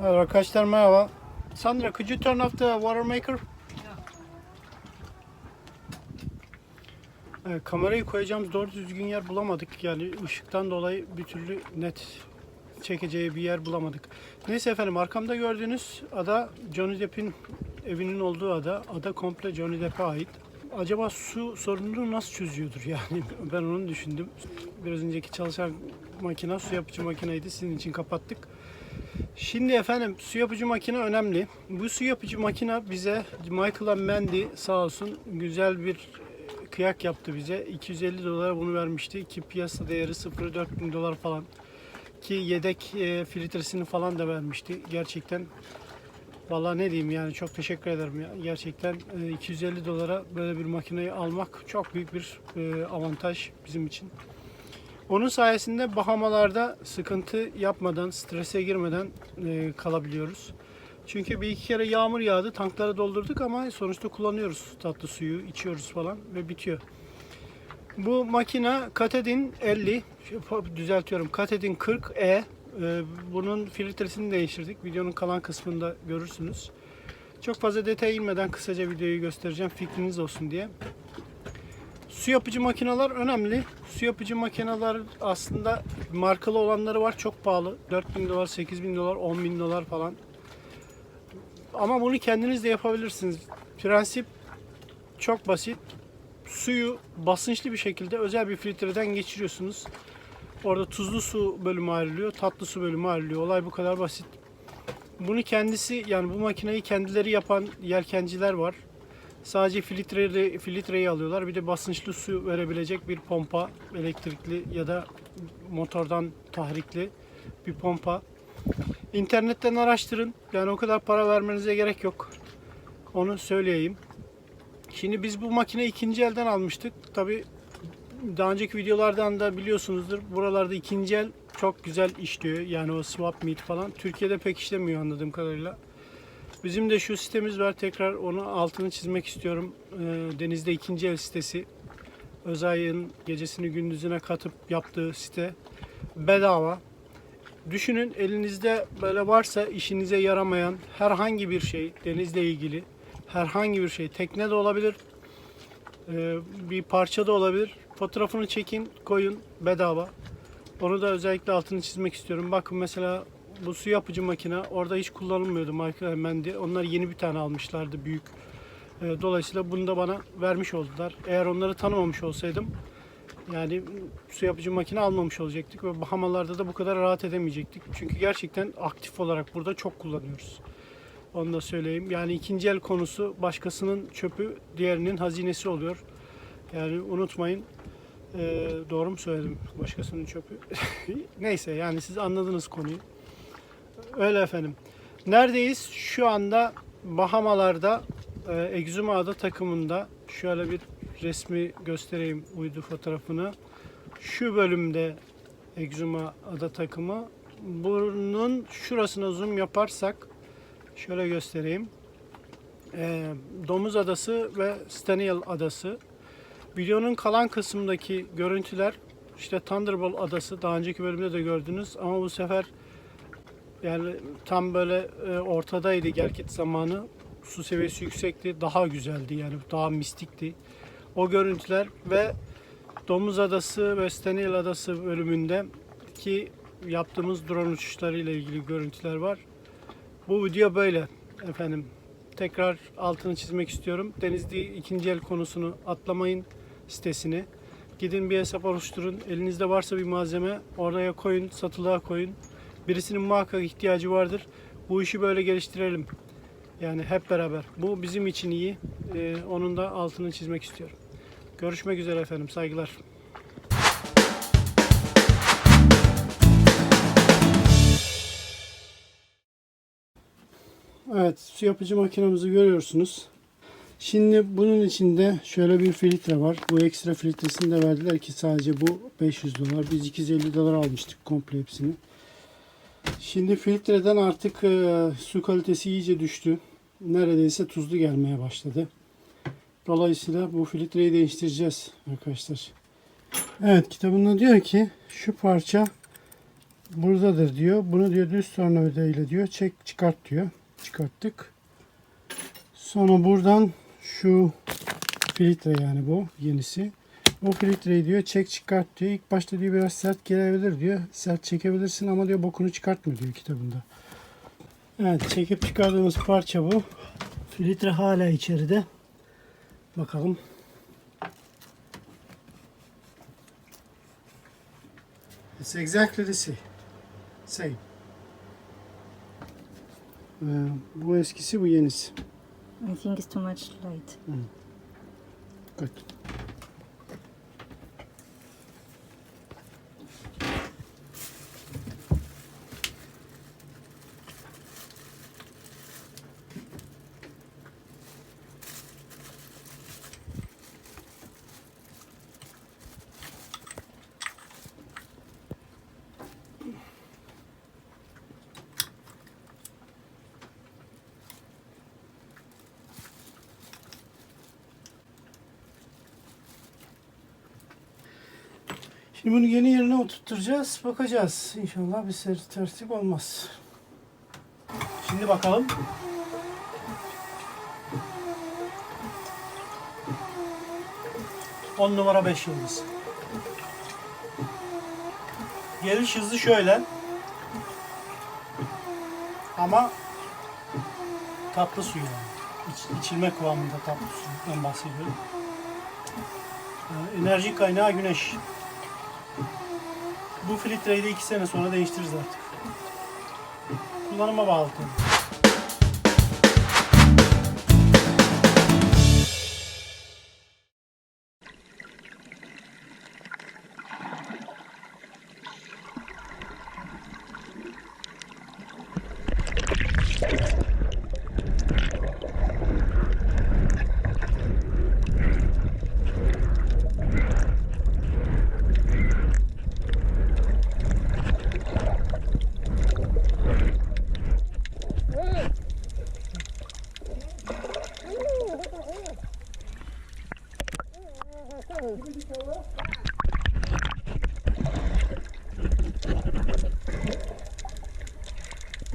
Evet, arkadaşlar merhaba. Sandra, could you turn off the water maker? Evet, kamerayı koyacağımız doğru düzgün yer bulamadık. Yani ışıktan dolayı bir türlü net çekeceği bir yer bulamadık. Neyse efendim arkamda gördüğünüz ada Johnny Depp'in evinin olduğu ada. Ada komple Johnny Depp'e ait. Acaba su sorununu nasıl çözüyordur yani ben onu düşündüm. Biraz önceki çalışan makine su yapıcı makineydi sizin için kapattık. Şimdi efendim su yapıcı makine önemli. Bu su yapıcı makine bize Michael Mandy sağ olsun güzel bir e, kıyak yaptı bize. 250 dolara bunu vermişti ki piyasa değeri 0.4 bin dolar falan. Ki yedek e, filtresini falan da vermişti. Gerçekten Vallahi ne diyeyim yani çok teşekkür ederim ya. Gerçekten e, 250 dolara böyle bir makineyi almak çok büyük bir e, avantaj bizim için. Onun sayesinde Bahamalarda sıkıntı yapmadan, strese girmeden e, kalabiliyoruz. Çünkü bir iki kere yağmur yağdı, tankları doldurduk ama sonuçta kullanıyoruz tatlı suyu, içiyoruz falan ve bitiyor. Bu makine Katedin 50, şu- düzeltiyorum Katedin 40E. E, bunun filtresini değiştirdik. Videonun kalan kısmında görürsünüz. Çok fazla detaya inmeden kısaca videoyu göstereceğim fikriniz olsun diye. Su yapıcı makineler önemli. Su yapıcı makineler aslında markalı olanları var çok pahalı. 4000 dolar, 8000 dolar, 10.000 dolar falan. Ama bunu kendiniz de yapabilirsiniz. Prensip çok basit. Suyu basınçlı bir şekilde özel bir filtreden geçiriyorsunuz. Orada tuzlu su bölümü ayrılıyor, tatlı su bölümü ayrılıyor. Olay bu kadar basit. Bunu kendisi yani bu makineyi kendileri yapan yelkenciler var. Sadece filtreyi, filtreyi alıyorlar. Bir de basınçlı su verebilecek bir pompa, elektrikli ya da motordan tahrikli bir pompa. İnternetten araştırın. Yani o kadar para vermenize gerek yok. Onu söyleyeyim. Şimdi biz bu makine ikinci elden almıştık. Tabi daha önceki videolardan da biliyorsunuzdur. Buralarda ikinci el çok güzel işliyor. Yani o swap meet falan. Türkiye'de pek işlemiyor anladığım kadarıyla. Bizim de şu sitemiz var. Tekrar onu altını çizmek istiyorum. Ee, Denizde ikinci el sitesi. Özay'ın gecesini gündüzüne katıp yaptığı site. Bedava. Düşünün elinizde böyle varsa işinize yaramayan herhangi bir şey denizle ilgili herhangi bir şey tekne de olabilir ee, bir parça da olabilir fotoğrafını çekin koyun bedava onu da özellikle altını çizmek istiyorum bakın mesela bu su yapıcı makine orada hiç kullanılmıyordu Michael Mendy onlar yeni bir tane almışlardı büyük Ee, dolayısıyla bunu da bana vermiş oldular eğer onları tanımamış olsaydım yani su yapıcı makine almamış olacaktık ve Bahamalarda da bu kadar rahat edemeyecektik. Çünkü gerçekten aktif olarak burada çok kullanıyoruz. Onu da söyleyeyim. Yani ikinci el konusu başkasının çöpü diğerinin hazinesi oluyor. Yani unutmayın. Ee, doğru mu söyledim? Başkasının çöpü. Neyse yani siz anladınız konuyu. Öyle efendim. Neredeyiz? Şu anda Bahamalarda e, Exuma Ada takımında şöyle bir resmi göstereyim uydu fotoğrafını. Şu bölümde Exuma Ada takımı. Bunun şurasına zoom yaparsak şöyle göstereyim. Ee, Domuz Adası ve Staniel Adası. Videonun kalan kısmındaki görüntüler işte Thunderbolt Adası daha önceki bölümde de gördünüz ama bu sefer yani tam böyle e, ortadaydı gerçek zamanı. Su seviyesi yüksekti. Daha güzeldi yani daha mistikti. O görüntüler ve Domuz Adası ve Staniel Adası bölümünde ki yaptığımız drone uçuşları ile ilgili görüntüler var. Bu video böyle efendim. Tekrar altını çizmek istiyorum. Denizli ikinci el konusunu atlamayın sitesini. Gidin bir hesap oluşturun. Elinizde varsa bir malzeme oraya koyun, satılığa koyun. Birisinin muhakkak ihtiyacı vardır. Bu işi böyle geliştirelim. Yani hep beraber. Bu bizim için iyi. Ee, onun da altını çizmek istiyorum. Görüşmek üzere efendim. Saygılar. Evet, su yapıcı makinemizi görüyorsunuz. Şimdi bunun içinde şöyle bir filtre var. Bu ekstra filtresini de verdiler ki sadece bu 500 dolar. Biz 250 dolar almıştık komple hepsini. Şimdi filtreden artık e, su kalitesi iyice düştü. Neredeyse tuzlu gelmeye başladı. Dolayısıyla bu filtreyi değiştireceğiz arkadaşlar. Evet kitabında diyor ki şu parça buradadır diyor. Bunu diyor düz tornavida ile diyor çek çıkart diyor. Çıkarttık. Sonra buradan şu filtre yani bu yenisi. Bu filtreyi diyor çek çıkart diyor. İlk başta diyor biraz sert gelebilir diyor. Sert çekebilirsin ama diyor bokunu çıkartma diyor kitabında. Evet çekip çıkardığımız parça bu. Filtre hala içeride. Bakalım. It's exactly the same. Same. Ee, bu eskisi bu yenisi. I think it's too much light. Good. Şimdi bunu yeni yerine oturtacağız. Bakacağız. İnşallah bir ser terslik olmaz. Şimdi bakalım. On numara 5 yıldız. Geliş hızı şöyle. Ama tatlı su yani. İç, içilme kıvamında tatlı sudan bahsediyorum. Ee, Enerji kaynağı güneş. Bu filtreyi de 2 sene sonra değiştiririz artık. Kullanıma bağlı tabii.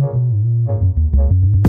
thank you